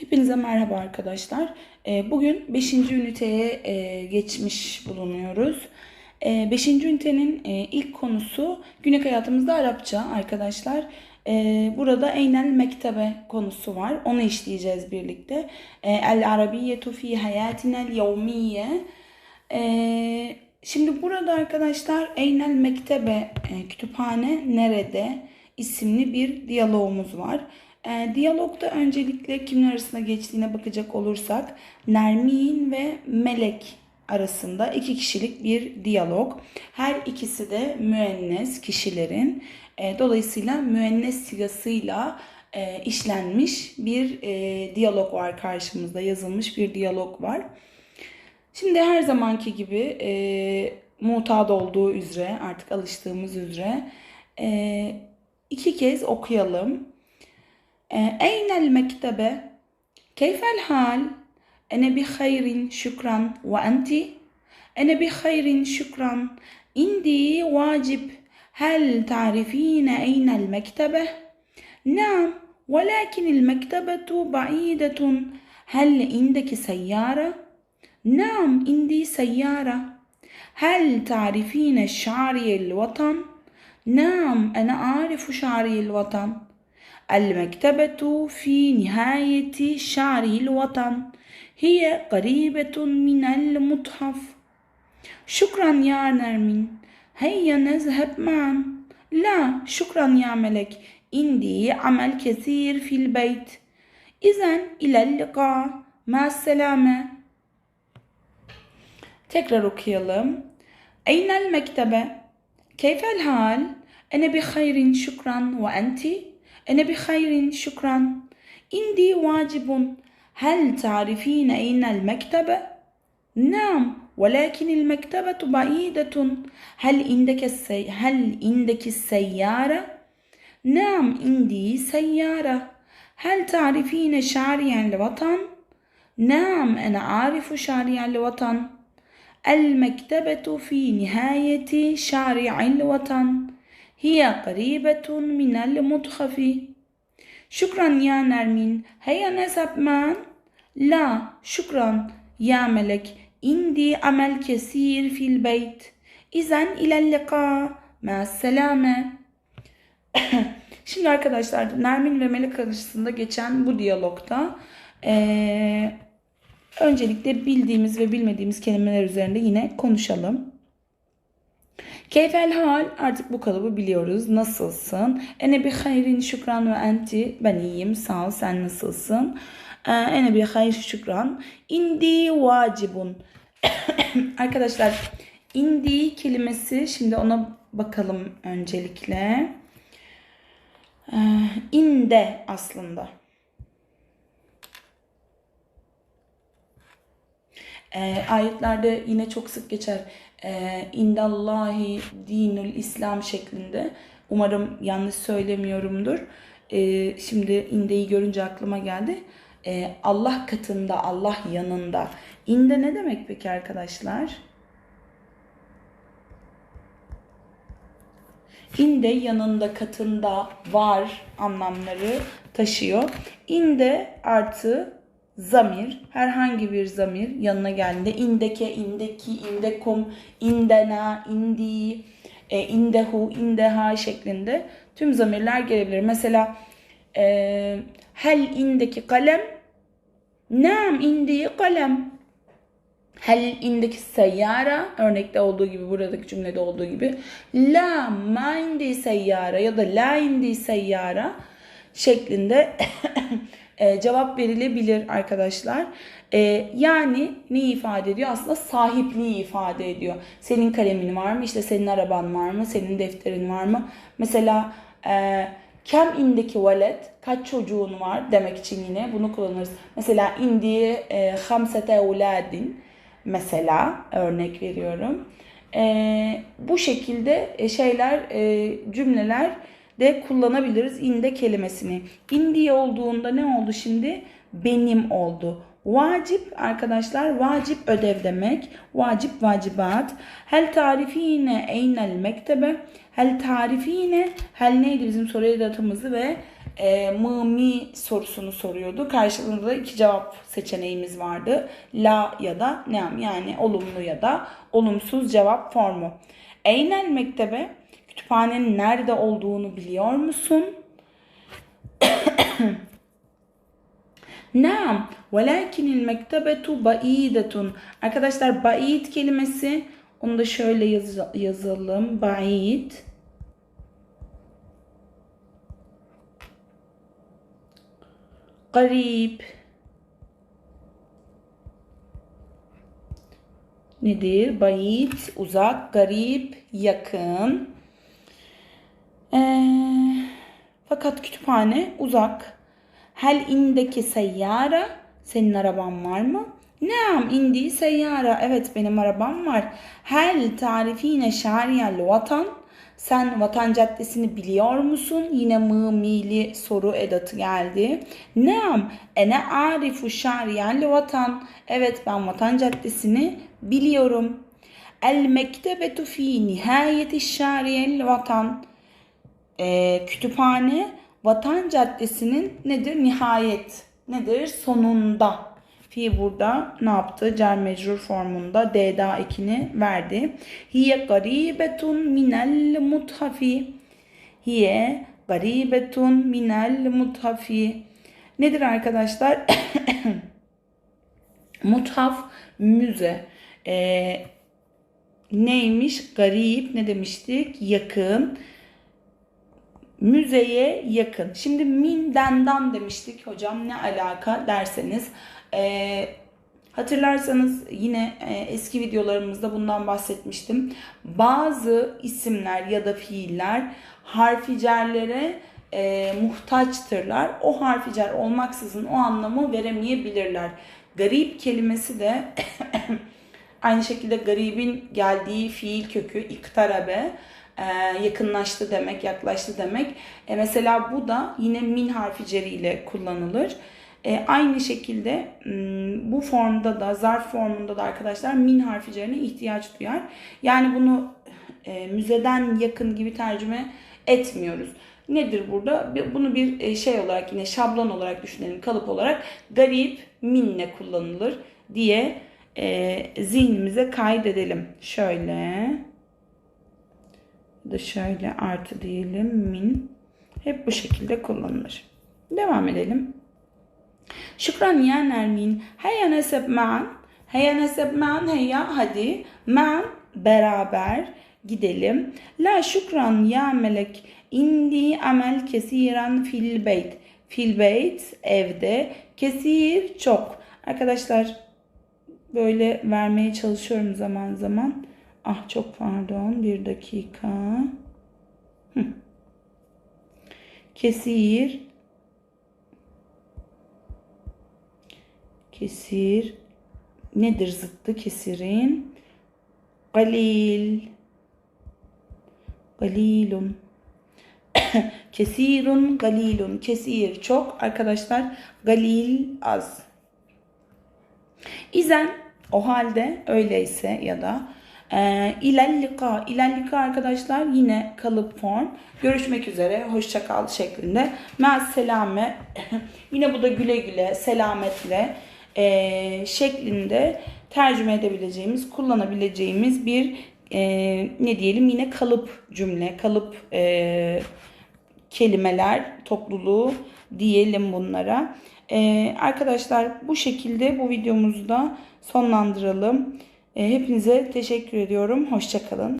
Hepinize merhaba arkadaşlar. Ee, Bugün 5. üniteye e, geçmiş bulunuyoruz. 5. ünitenin e, ilk konusu günlük hayatımızda Arapça arkadaşlar. Ee, Burada Eynel Mektebe konusu var. Onu işleyeceğiz birlikte. Ee, El Arabiyyetu fi hayatinel yevmiye. Ee, Şimdi burada arkadaşlar Eynel Mektebe e, kütüphane nerede isimli bir diyalogumuz var. E, diyalogda öncelikle kimler arasında geçtiğine bakacak olursak Nermin ve Melek arasında iki kişilik bir diyalog. Her ikisi de müennes kişilerin. E, dolayısıyla müennes sigasıyla e, işlenmiş bir e, diyalog var karşımızda. Yazılmış bir diyalog var. Şimdi her zamanki gibi e, mutat olduğu üzere artık alıştığımız üzere e, iki kez okuyalım. آه، أين المكتبة؟ كيف الحال؟ أنا بخير شكرا وأنت؟ أنا بخير شكرا عندي واجب هل تعرفين أين المكتبة؟ نعم ولكن المكتبة بعيدة هل عندك سيارة؟ نعم عندي سيارة هل تعرفين شعري الوطن؟ نعم أنا أعرف شعري الوطن المكتبة في نهاية شعري الوطن. هي قريبة من المتحف. شكرا يا نرمين. هيا نذهب معا. لا شكرا يا ملك. عندي عمل كثير في البيت. إذا إلى اللقاء. مع السلامة. tekrar okuyalım. Eynel mektebe? Keyfel hal? Ene bi hayrin şükran bi hayrin şükran. İndi vacibun. هل تعرفين أين المكتبة؟ نعم ولكن المكتبة بعيدة هل عندك السي... هل عندك السيارة؟ نعم عندي سيارة هل تعرفين شعري عن الوطن؟ نعم أنا أعرف شعري عن الوطن المكتبة في نهاية شارع الوطن هي قريبة من المتحف شكرا يا نرمين هيا نذهب معا لا شكرا يا ملك عندي عمل كثير في البيت إذا إلى اللقاء مع السلامة Şimdi arkadaşlar Nermin ve Melek arasında geçen bu diyalogta eee Öncelikle bildiğimiz ve bilmediğimiz kelimeler üzerinde yine konuşalım. Keyfel hal artık bu kalıbı biliyoruz. Nasılsın? Ene bi hayrin şükran ve enti. Ben iyiyim sağ ol sen nasılsın? Ee, Ene bi hayr şükran. İndi vacibun. Arkadaşlar indi kelimesi şimdi ona bakalım öncelikle. Ee, inde aslında. E, ayetlerde yine çok sık geçer. E, İndallahi dinul İslam şeklinde. Umarım yanlış söylemiyorumdur. E, şimdi indeyi görünce aklıma geldi. E, Allah katında, Allah yanında. İnde ne demek peki arkadaşlar? İnde yanında, katında, var anlamları taşıyor. İnde artı zamir, herhangi bir zamir yanına geldiğinde indeke, indeki, indekum, indena, indi, e, indehu, indeha şeklinde tüm zamirler gelebilir. Mesela e, hel indeki kalem, nam indi kalem. Hel indeki seyyara örnekte olduğu gibi buradaki cümlede olduğu gibi la ma indi seyyara ya da la indi seyyara şeklinde e, cevap verilebilir arkadaşlar. E, yani ne ifade ediyor? Aslında sahipliği ifade ediyor. Senin kalemin var mı? İşte senin araban var mı? Senin defterin var mı? Mesela e, kem indeki velet kaç çocuğun var demek için yine bunu kullanırız. Mesela indi e, hamsete evladin mesela örnek veriyorum. E, bu şekilde şeyler e, cümleler de kullanabiliriz inde kelimesini. İndi olduğunda ne oldu şimdi? Benim oldu. Vacip arkadaşlar vacip ödev demek. Vacip vacibat. Hel tarifine eynel mektebe. Hel tarifine hel neydi bizim soru edatımızı ve e, mı mi sorusunu soruyordu. Karşılığında da iki cevap seçeneğimiz vardı. La ya da neam yani olumlu ya da olumsuz cevap formu. Eynel mektebe kütüphanenin nerede olduğunu biliyor musun? Naam. Velakinil mektebetu baidetun. Arkadaşlar baid kelimesi onu da şöyle yaz- yazalım. Baid. Garip. Nedir? Baid, uzak, garip, yakın. Ee, fakat kütüphane uzak. Hel indeki seyyara? Senin araban var mı? Naam indi seyyara. Evet benim arabam var. Hel tarifine şariyel vatan? Sen vatan caddesini biliyor musun? Yine mı mili soru edatı geldi. Naam ene arifu şariyel vatan? Evet ben vatan caddesini biliyorum. El mektebetu fi nihayeti şariyel vatan? Ee, kütüphane Vatan Caddesi'nin nedir? Nihayet. Nedir? Sonunda. Fi burada ne yaptı? Cer mecrur formunda D'da ekini verdi. Hiye garibetun minel muthafi. Hiye garibetun minel muthafi. Nedir arkadaşlar? Muthaf müze. Ee, neymiş? Garip ne demiştik? Yakın müzeye yakın. Şimdi mindendan demiştik hocam ne alaka derseniz e, hatırlarsanız yine e, eski videolarımızda bundan bahsetmiştim. Bazı isimler ya da fiiller harficerlere e, muhtaçtırlar. O harficer olmaksızın o anlamı veremeyebilirler. Garip kelimesi de aynı şekilde garibin geldiği fiil kökü iktarabe e, yakınlaştı demek, yaklaştı demek. E, mesela bu da yine min harficeriyle kullanılır. E, aynı şekilde m, bu formda da zarf formunda da arkadaşlar min harficerine ihtiyaç duyar. Yani bunu e, müzeden yakın gibi tercüme etmiyoruz. Nedir burada? Bunu bir e, şey olarak yine şablon olarak düşünelim, kalıp olarak garip minle kullanılır diye e, zihnimize kaydedelim. Şöyle şöyle artı diyelim min. Hep bu şekilde kullanılır. Devam edelim. Şükran ya Nermin. Heya nesep ma'an. Heya nesep ma'an heya hadi. Ma'an beraber gidelim. La şükran ya melek. İndi amel kesiran fil beyt. Fil beyt evde. Kesir çok. Arkadaşlar böyle vermeye çalışıyorum zaman zaman. Ah çok pardon bir dakika. Kesir. Kesir. Nedir zıttı kesirin? Galil. Galilun. Kesirun galilun. Kesir çok arkadaşlar. Galil az. İzen o halde öyleyse ya da e, ilellika. İlellika arkadaşlar yine kalıp form. Görüşmek üzere. Hoşça kal şeklinde. Maz selame. yine bu da güle güle, selametle e, şeklinde tercüme edebileceğimiz, kullanabileceğimiz bir e, ne diyelim yine kalıp cümle, kalıp e, kelimeler topluluğu diyelim bunlara. Ee, arkadaşlar bu şekilde bu videomuzu da sonlandıralım. Ee, hepinize teşekkür ediyorum. Hoşçakalın.